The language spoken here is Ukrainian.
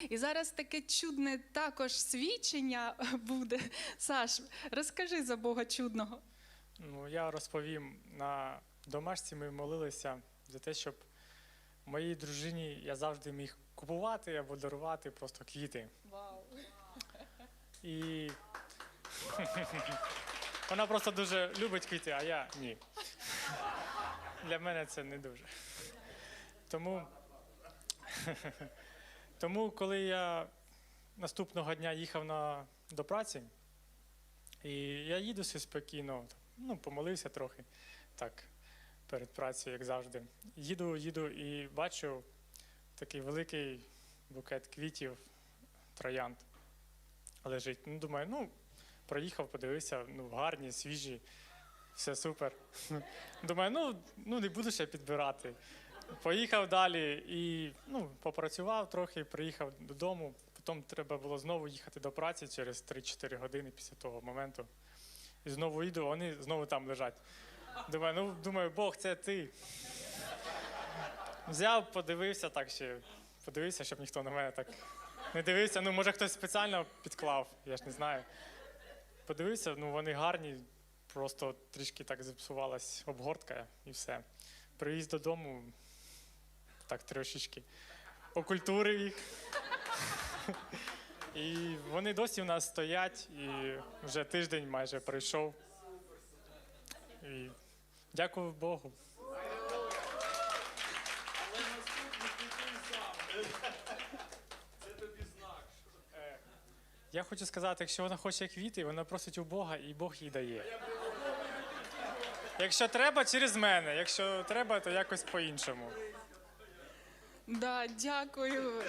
І зараз таке чудне також свідчення буде. Саш, розкажи за Бога чудного. Ну, я розповім на домашці ми молилися за те, щоб моїй дружині я завжди міг купувати або дарувати просто квіти. Вау. І вона просто дуже любить квіти, а я ні. Для мене це не дуже. Тому, тому коли я наступного дня їхав на, до праці, і я їду собі спокійно, ну, помолився трохи так, перед працею, як завжди. Їду, їду і бачу такий великий букет квітів, троянд лежить. Ну, думаю, ну, проїхав, подивився, ну, гарні, свіжі, все супер. Думаю, ну, ну не буду ще підбирати. Поїхав далі і ну, попрацював трохи, приїхав додому. Потім треба було знову їхати до праці через 3-4 години після того моменту. І знову їду, вони знову там лежать. Думаю, ну думаю, Бог, це ти. Взяв, подивився так ще, подивився, щоб ніхто на мене так не дивився. Ну, може, хтось спеціально підклав, я ж не знаю. Подивився, ну вони гарні, просто трішки так зіпсувалась обгортка і все. Привіз додому, так трошечки окультурив їх. І вони досі в нас стоять, і вже тиждень майже пройшов. І дякую Богу. Я хочу сказати, якщо вона хоче квіти, вона просить у Бога, і Бог їй дає. Якщо треба, через мене. Якщо треба, то якось по-іншому. Да, дякую.